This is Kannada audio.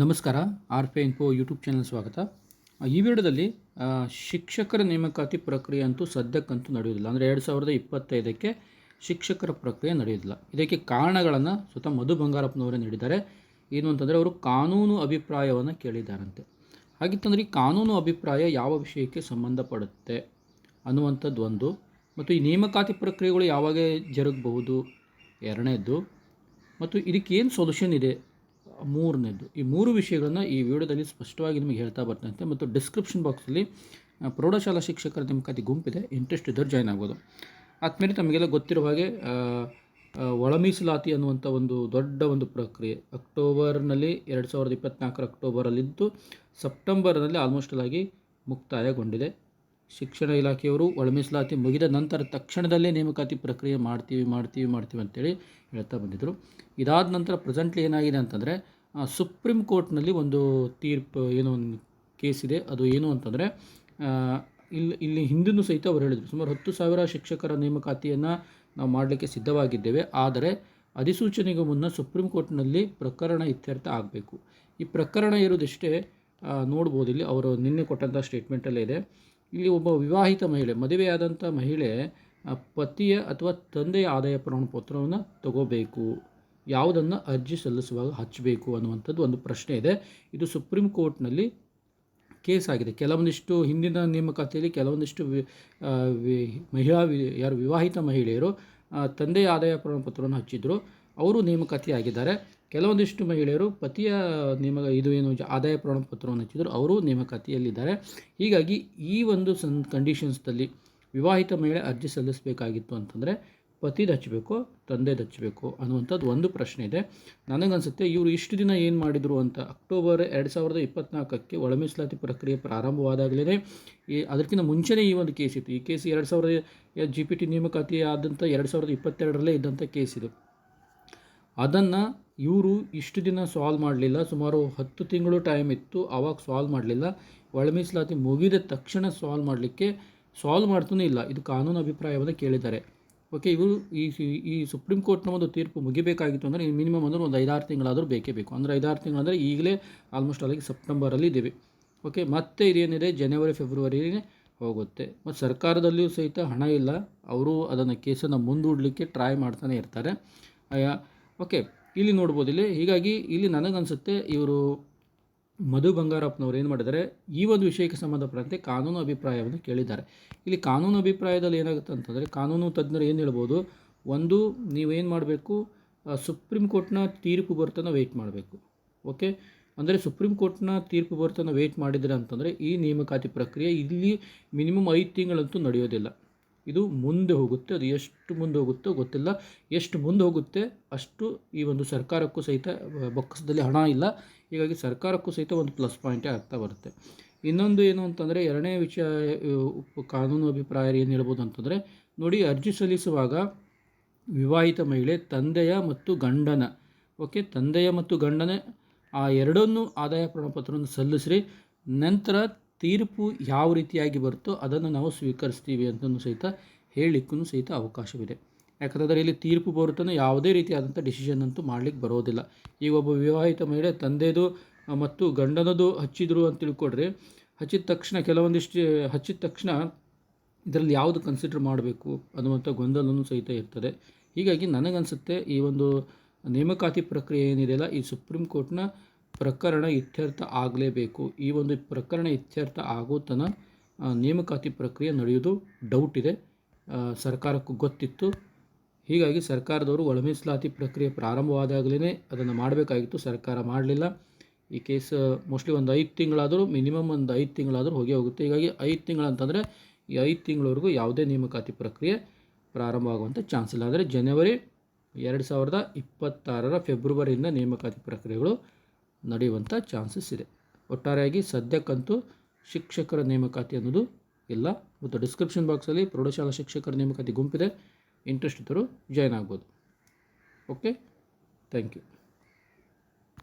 ನಮಸ್ಕಾರ, R P info YouTube channel ಸ್ವಾಗತ. ಈ ವಿಡಿಯೋದಲ್ಲಿ ಶಿಕ್ಷಕರ ನೇಮಕಾತಿ ಪ್ರಕ್ರಿಯೆ ಅಂತೂ ಸದ್ಯಕ್ಕಂತೂ ನಡೆಯುವುದಿಲ್ಲ. ಅಂದರೆ ಎರಡು ಸಾವಿರದ ಇಪ್ಪತ್ತೈದಕ್ಕೆ ಶಿಕ್ಷಕರ ಪ್ರಕ್ರಿಯೆ ನಡೆಯುವುದಿಲ್ಲ. ಇದಕ್ಕೆ ಕಾರಣಗಳನ್ನು ಸ್ವತಃ ಮಧು ಬಂಗಾರಪ್ಪನವರೇ ನೀಡಿದ್ದಾರೆ. ಏನು ಅಂತಂದರೆ ಅವರು ಕಾನೂನು ಅಭಿಪ್ರಾಯವನ್ನು ಕೇಳಿದ್ದಾರಂತೆ. ಹಾಗಿತ್ತಂದರೆ ಈ ಕಾನೂನು ಅಭಿಪ್ರಾಯ ಯಾವ ವಿಷಯಕ್ಕೆ ಸಂಬಂಧಪಡುತ್ತೆ ಅನ್ನುವಂಥದ್ದು ಒಂದು. ಮತ್ತು ಈ ನೇಮಕಾತಿ ಪ್ರಕ್ರಿಯೆಗಳು ಯಾವಾಗ ಜರುಗಬಹುದು? ಎರಡನೇದ್ದು. ಮತ್ತು ಇದಕ್ಕೇನು ಸೊಲ್ಯೂಷನ್ ಇದೆ? ಮೂರನೇದು. ಈ ಮೂರು ವಿಷಯಗಳನ್ನು ಈ ವಿಡಿಯೋದಲ್ಲಿ ಸ್ಪಷ್ಟವಾಗಿ ನಿಮಗೆ ಹೇಳ್ತಾ ಬರ್ತಂತೆ ಮತ್ತು ಡಿಸ್ಕ್ರಿಪ್ಷನ್ ಬಾಕ್ಸಲ್ಲಿ ಪ್ರೌಢಶಾಲಾ ಶಿಕ್ಷಕರ ನೇಮಕಾತಿ ಗುಂಪಿದೆ. ಇಂಟ್ರೆಸ್ಟ್ ಇದ್ದರೆ ಜಾಯ್ನ್ ಆಗ್ಬೋದು. ಆದಮೇಲೆ ತಮಗೆಲ್ಲ ಗೊತ್ತಿರುವ ಹಾಗೆ ಒಳಮೀಸಲಾತಿ ಅನ್ನುವಂಥ ಒಂದು ದೊಡ್ಡ ಒಂದು ಪ್ರಕ್ರಿಯೆ. ಅಕ್ಟೋಬರ್ನಲ್ಲಿ ಎರಡು ಸಾವಿರದ ಇಪ್ಪತ್ತ್ನಾಲ್ಕರ ಅಕ್ಟೋಬರಲ್ಲಿದ್ದು ಸೆಪ್ಟೆಂಬರ್ನಲ್ಲಿ ಆಲ್ಮೋಸ್ಟ್ ಆಗಿ ಮುಕ್ತಾಯಗೊಂಡಿದೆ. ಶಿಕ್ಷಣ ಇಲಾಖೆಯವರು ಒಳ ಮೀಸಲಾತಿ ಮುಗಿದ ನಂತರ ತಕ್ಷಣದಲ್ಲೇ ನೇಮಕಾತಿ ಪ್ರಕ್ರಿಯೆ ಮಾಡ್ತೀವಿ ಮಾಡ್ತೀವಿ ಮಾಡ್ತೀವಿ ಅಂತೇಳಿ ಹೇಳ್ತಾ ಬಂದಿದ್ದರು ಇದಾದ ನಂತರ ಪ್ರೆಸೆಂಟ್ಲಿ ಏನಾಗಿದೆ ಅಂತಂದರೆ ಸುಪ್ರೀಂ ಕೋರ್ಟ್ನಲ್ಲಿ ಒಂದು ತೀರ್ಪು, ಏನೋ ಒಂದು ಕೇಸ್ ಇದೆ. ಅದು ಏನು ಅಂತಂದರೆ ಇಲ್ಲಿ ಇಲ್ಲಿ ಹಿಂದಿನೂ ಸಹಿತ ಅವರು ಹೇಳಿದರು. ಸುಮಾರು ಹತ್ತು ಸಾವಿರ ಶಿಕ್ಷಕರ ನೇಮಕಾತಿಯನ್ನು ನಾವು ಮಾಡಲಿಕ್ಕೆ ಸಿದ್ಧವಾಗಿದ್ದೇವೆ. ಆದರೆ ಅಧಿಸೂಚನೆಗೂ ಮುನ್ನ ಸುಪ್ರೀಂ ಕೋರ್ಟ್ನಲ್ಲಿ ಪ್ರಕರಣ ಇತ್ಯರ್ಥ ಆಗಬೇಕು. ಈ ಪ್ರಕರಣ ಇರೋದಿಷ್ಟೇ ನೋಡ್ಬೋದು. ಇಲ್ಲಿ ಅವರು ನಿನ್ನೆ ಕೊಟ್ಟಂಥ ಸ್ಟೇಟ್ಮೆಂಟಲ್ಲೇ ಇದೆ. ಇಲ್ಲಿ ಒಬ್ಬ ವಿವಾಹಿತ ಮಹಿಳೆ ಮದುವೆಯಾದಂಥ ಮಹಿಳೆ ಪತಿಯ ಅಥವಾ ತಂದೆಯ ಆದಾಯ ಪ್ರಮಾಣ ಪತ್ರವನ್ನು ತಗೋಬೇಕು. ಯಾವುದನ್ನು ಅರ್ಜಿ ಸಲ್ಲಿಸುವಾಗ ಹಚ್ಚಬೇಕು ಅನ್ನುವಂಥದ್ದು ಒಂದು ಪ್ರಶ್ನೆ ಇದೆ. ಇದು ಸುಪ್ರೀಂ ಕೋರ್ಟ್ನಲ್ಲಿ ಕೇಸ್ ಆಗಿದೆ. ಕೆಲವೊಂದಿಷ್ಟು ಹಿಂದಿನ ನೇಮಕಾತಿಯಲ್ಲಿ ಕೆಲವೊಂದಿಷ್ಟು ಮಹಿಳಾ ಯಾರು ವಿವಾಹಿತ ಮಹಿಳೆಯರು ತಂದೆಯ ಆದಾಯ ಪ್ರಮಾಣಪತ್ರವನ್ನು ಹಚ್ಚಿದ್ರು. ಅವರು ನೇಮಕಾತಿ ಆಗಿದ್ದಾರೆ ಕೆಲವೊಂದಿಷ್ಟು ಮಹಿಳೆಯರು ಪತಿಯ ನೇಮ, ಇದು ಏನು, ಆದಾಯ ಪ್ರಮಾಣಪತ್ರವನ್ನು ಹಚ್ಚಿದ್ರು. ಅವರು ನೇಮಕಾತಿಯಲ್ಲಿದ್ದಾರೆ. ಹೀಗಾಗಿ ಈ ಒಂದು ಸನ್ ಕಂಡೀಷನ್ಸ್ದಲ್ಲಿ ವಿವಾಹಿತ ಮಹಿಳೆ ಅರ್ಜಿ ಸಲ್ಲಿಸಬೇಕಾಗಿತ್ತು ಅಂತಂದರೆ ಪತಿದು ಹಚ್ಚಬೇಕು ತಂದೆದು ಹಚ್ಚಬೇಕು ಅನ್ನುವಂಥದ್ದು ಒಂದು ಪ್ರಶ್ನೆ ಇದೆ. ನನಗನ್ಸುತ್ತೆ ಇವರು ಇಷ್ಟು ದಿನ ಏನು ಮಾಡಿದರು ಅಂತ ಅಕ್ಟೋಬರ್ ಎರಡು ಸಾವಿರದ ಇಪ್ಪತ್ನಾಲ್ಕಕ್ಕೆ ಒಳ ಮೀಸಲಾತಿ ಪ್ರಕ್ರಿಯೆ ಪ್ರಾರಂಭವಾದಾಗಲೇ ಈ ಅದಕ್ಕಿಂತ ಮುಂಚೆನೇ ಈ ಒಂದು ಕೇಸ್ ಇತ್ತು. ಈ ಕೇಸ್ ಎರಡು ಸಾವಿರದ ಜಿ ಪಿ ಟಿ ನೇಮಕಾತಿ ಆದಂಥ ಎರಡು ಸಾವಿರದ ಇಪ್ಪತ್ತೆರಡರಲ್ಲೇ ಇದ್ದಂಥ ಕೇಸ್ ಇದು. ಅದನ್ನು ಇವರು ಇಷ್ಟು ದಿನ ಸಾಲ್ವ್ ಮಾಡಲಿಲ್ಲ. ಸುಮಾರು ಹತ್ತು ತಿಂಗಳು ಟೈಮ್ ಇತ್ತು. ಆವಾಗ ಸಾಲ್ವ್ ಮಾಡಲಿಲ್ಲ. ಒಳಮೀಸಲಾತಿ ಮುಗಿದ ತಕ್ಷಣ ಸಾಲ್ವ್ ಮಾಡಲಿಕ್ಕೆ, ಸಾಲ್ವ್ ಮಾಡ್ತೂ ಇಲ್ಲ. ಇದು ಕಾನೂನು ಅಭಿಪ್ರಾಯವನ್ನು ಕೇಳಿದ್ದಾರೆ. ಓಕೆ, ಇವರು ಈ ಈ ಸುಪ್ರೀಂ ಕೋರ್ಟ್ನ ಒಂದು ತೀರ್ಪು ಮುಗಿಬೇಕಾಗಿತ್ತು ಅಂದರೆ ಮಿನಿಮಮ್ ಅಂದ್ರೆ ಒಂದು ಐದಾರು ತಿಂಗಳಾದರೂ ಬೇಕೇ ಬೇಕು. ಅಂದರೆ ಐದಾರು ತಿಂಗಳಂದರೆ ಈಗಲೇ ಆಲ್ಮೋಸ್ಟ್ ಅಲ್ಲಿಗೆ ಸೆಪ್ಟೆಂಬರಲ್ಲಿ ಇದ್ದೀವಿ. ಓಕೆ, ಮತ್ತೆ ಇದೇನಿದೆ? ಜನವರಿ, ಫೆಬ್ರವರಿನೇ ಹೋಗುತ್ತೆ. ಮತ್ತು ಸರ್ಕಾರದಲ್ಲಿಯೂ ಸಹಿತ ಹಣ ಇಲ್ಲ. ಅವರು ಅದನ್ನು ಕೇಸನ್ನು ಮುಂದೂಡಲಿಕ್ಕೆ ಟ್ರೈ ಮಾಡ್ತಾನೆ ಇರ್ತಾರೆ. ಓಕೆ, ಇಲ್ಲಿ ನೋಡ್ಬೋದು ಇಲ್ಲಿ. ಹೀಗಾಗಿ ಇಲ್ಲಿ ನನಗನ್ಸುತ್ತೆ ಇವರು ಮಧು ಬಂಗಾರಪ್ಪನವರು ಏನು ಮಾಡಿದ್ದಾರೆ? ಈ ಒಂದು ವಿಷಯಕ್ಕೆ ಸಂಬಂಧಪಟ್ಟಂತೆ ಕಾನೂನು ಅಭಿಪ್ರಾಯವನ್ನು ಕೇಳಿದ್ದಾರೆ. ಇಲ್ಲಿ ಕಾನೂನು ಅಭಿಪ್ರಾಯದಲ್ಲಿ ಏನಾಗುತ್ತೆ ಅಂತಂದರೆ, ಕಾನೂನು ತಜ್ಞರು ಏನು ಹೇಳ್ಬೋದು? ಒಂದು, ನೀವೇನು ಮಾಡಬೇಕು? ಸುಪ್ರೀಂ ಕೋರ್ಟ್ನ ತೀರ್ಪು ಬರ್ತನ ವೆಯ್ಟ್ ಮಾಡಬೇಕು. ಓಕೆ? ಅಂದರೆ ಸುಪ್ರೀಂ ಕೋರ್ಟ್ನ ತೀರ್ಪು ಬರ್ತನ ವೆಯ್ಟ್ ಮಾಡಿದರೆ ಅಂತಂದರೆ, ಈ ನೇಮಕಾತಿ ಪ್ರಕ್ರಿಯೆ ಇಲ್ಲಿ ಮಿನಿಮಮ್ ಐದು ತಿಂಗಳಂತೂ ನಡೆಯೋದಿಲ್ಲ. ಇದು ಮುಂದೆ ಹೋಗುತ್ತೆ, ಅದು ಎಷ್ಟು ಮುಂದೆ ಹೋಗುತ್ತೋ ಗೊತ್ತಿಲ್ಲ. ಎಷ್ಟು ಮುಂದೆ ಹೋಗುತ್ತೆ ಅಷ್ಟು ಈ ಒಂದು ಸರ್ಕಾರಕ್ಕೂ ಸಹಿತ ಬೊಕ್ಕಸದಲ್ಲಿ ಹಣ ಇಲ್ಲ. ಹೀಗಾಗಿ ಸರ್ಕಾರಕ್ಕೂ ಸಹಿತ ಒಂದು ಪ್ಲಸ್ ಪಾಯಿಂಟೇ ಆಗ್ತಾ ಬರುತ್ತೆ. ಇನ್ನೊಂದು ಏನು ಅಂತಂದರೆ, ಎರಡನೇ ವಿಷಯ ಕಾನೂನು ಅಭಿಪ್ರಾಯ ಏನು ಹೇಳ್ಬೋದು ಅಂತಂದರೆ, ನೋಡಿ ಅರ್ಜಿ ಸಲ್ಲಿಸುವಾಗ ವಿವಾಹಿತ ಮಹಿಳೆ ತಂದೆಯ ಮತ್ತು ಗಂಡನ, ಓಕೆ, ತಂದೆಯ ಮತ್ತು ಗಂಡನ ಆ ಎರಡನ್ನೂ ಆದಾಯ ಪ್ರಮಾಣಪತ್ರವನ್ನು ಸಲ್ಲಿಸ್ರಿ. ನಂತರ ತೀರ್ಪು ಯಾವ ರೀತಿಯಾಗಿ ಬರುತ್ತೋ ಅದನ್ನು ನಾವು ಸ್ವೀಕರಿಸ್ತೀವಿ ಅಂತಲೂ ಸಹಿತ ಹೇಳಲಿಕ್ಕೂ ಸಹಿತ ಅವಕಾಶವಿದೆ. ಯಾಕಂದರೆ ಇಲ್ಲಿ ತೀರ್ಪು ಬರುತ್ತಾನೆ ಯಾವುದೇ ರೀತಿಯಾದಂಥ ಡಿಸಿಷನ್ ಅಂತೂ ಮಾಡಲಿಕ್ಕೆ ಬರೋದಿಲ್ಲ. ಈಗ ಒಬ್ಬ ವಿವಾಹಿತ ಮಹಿಳೆ ತಂದೆದು ಮತ್ತು ಗಂಡನದು ಹಚ್ಚಿದ್ರು ಅಂತ ತಿಳ್ಕೊಡ್ರಿ ಹಚ್ಚಿದ ತಕ್ಷಣ ಕೆಲವೊಂದಿಷ್ಟು, ಹಚ್ಚಿದ ತಕ್ಷಣ ಇದರಲ್ಲಿ ಯಾವುದು ಕನ್ಸಿಡರ್ ಮಾಡಬೇಕು ಅನ್ನುವಂಥ ಗೊಂದಲನೂ ಸಹಿತ ಇರ್ತದೆ. ಹೀಗಾಗಿ ನನಗನ್ಸುತ್ತೆ ಈ ಒಂದು ನೇಮಕಾತಿ ಪ್ರಕ್ರಿಯೆ ಏನಿದೆಯಲ್ಲ, ಈ ಸುಪ್ರೀಂ ಕೋರ್ಟ್ನ ಪ್ರಕರಣ ಇತ್ಯರ್ಥ ಆಗಲೇಬೇಕು. ಈ ಒಂದು ಪ್ರಕರಣ ಇತ್ಯರ್ಥ ಆಗೋ ತನ ಆ, ನೇಮಕಾತಿ ಪ್ರಕ್ರಿಯೆ ನಡೆಯೋದು ಡೌಟ್ ಇದೆ. ಸರ್ಕಾರಕ್ಕೂ ಗೊತ್ತಿತ್ತು. ಹೀಗಾಗಿ ಸರ್ಕಾರದವರು ಒಳಮೀಸಲಾತಿ ಪ್ರಕ್ರಿಯೆ ಪ್ರಾರಂಭವಾದಾಗಲೇ ಅದನ್ನು ಮಾಡಬೇಕಾಗಿತ್ತು. ಸರ್ಕಾರ ಮಾಡಲಿಲ್ಲ. ಈ ಕೇಸ್ ಮೋಸ್ಟ್ಲಿ ಒಂದು ಐದು ತಿಂಗಳಾದರೂ ಮಿನಿಮಮ್ ಒಂದು ಐದು ತಿಂಗಳಾದರೂ ಹೋಗಿ ಹೋಗುತ್ತೆ. ಹೀಗಾಗಿ ಐದು ತಿಂಗಳಂತಂದರೆ ಈ ಐದು ತಿಂಗಳವರೆಗೂ ಯಾವುದೇ ನೇಮಕಾತಿ ಪ್ರಕ್ರಿಯೆ ಪ್ರಾರಂಭ ಆಗುವಂಥ ಚಾನ್ಸ್ ಇಲ್ಲ. ಅಂದರೆ ಜನವರಿ ಎರಡು ಸಾವಿರದ ಇಪ್ಪತ್ತಾರರ ಫೆಬ್ರವರಿಯಿಂದ ನೇಮಕಾತಿ ಪ್ರಕ್ರಿಯೆಗಳು ನಡೆಯುವಂಥ ಚಾನ್ಸಸ್ ಇದೆ. ಒಟ್ಟಾರೆಯಾಗಿ ಸದ್ಯಕ್ಕಂತೂ ಶಿಕ್ಷಕರ ನೇಮಕಾತಿ ಅನ್ನೋದು ಇಲ್ಲ. ಮತ್ತು ಡಿಸ್ಕ್ರಿಪ್ಷನ್ ಬಾಕ್ಸಲ್ಲಿ ಪ್ರೌಢಶಾಲಾ ಶಿಕ್ಷಕರ ನೇಮಕಾತಿ ಗುಂಪಿದೆ. ಇಂಟ್ರೆಸ್ಟ್ ಇದ್ದರೂ ಜಾಯ್ನ್ ಆಗ್ಬೋದು. Okay thank you